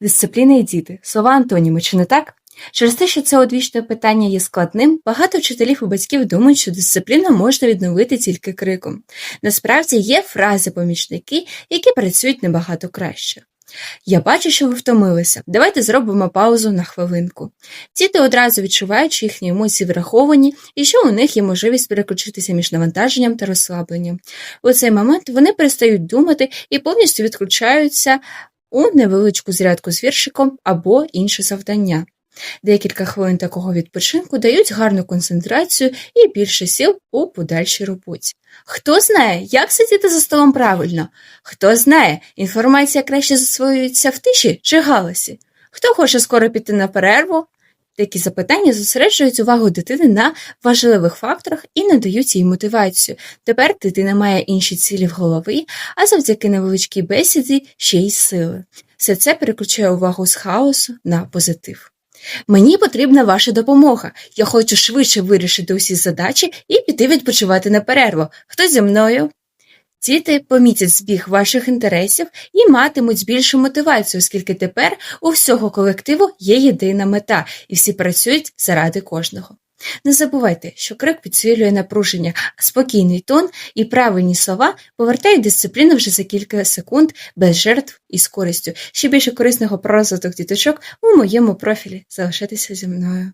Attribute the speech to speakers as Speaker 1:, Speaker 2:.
Speaker 1: Дисципліна і діти. Слова антоніми, чи не так? Через те, що це одвічне питання є складним, багато вчителів і батьків думають, що дисципліну можна відновити тільки криком. Насправді є фрази-помічники, які працюють набагато краще. Я бачу, що ви втомилися. Давайте зробимо паузу на хвилинку. Діти одразу відчувають, що їхні емоції враховані і що у них є можливість переключитися між навантаженням та розслабленням. У цей момент вони перестають думати і повністю відключаються у невеличку зрядку з віршиком або інше завдання. Декілька хвилин такого відпочинку дають гарну концентрацію і більше сил у подальшій роботі. Хто знає, як сидіти за столом правильно? Хто знає, інформація краще засвоюється в тиші чи галасі? Хто хоче скоро піти на перерву? Такі запитання зосереджують увагу дитини на важливих факторах і надають їй мотивацію. Тепер дитина має інші цілі в голові, а завдяки невеличкій бесіді ще й сили. Все це переключає увагу з хаосу на позитив. Мені потрібна ваша допомога. Я хочу швидше вирішити усі задачі і піти відпочивати на перерву. Хто зі мною? Діти помітять збіг ваших інтересів і матимуть більшу мотивацію, оскільки тепер у всього колективу є єдина мета, і всі працюють заради кожного. Не забувайте, що крик підсилює напруження, а спокійний тон і правильні слова повертають дисципліну вже за кілька секунд без жертв і з користю. Ще більше корисного про розвиток діточок у моєму профілі. Залишайтеся зі мною.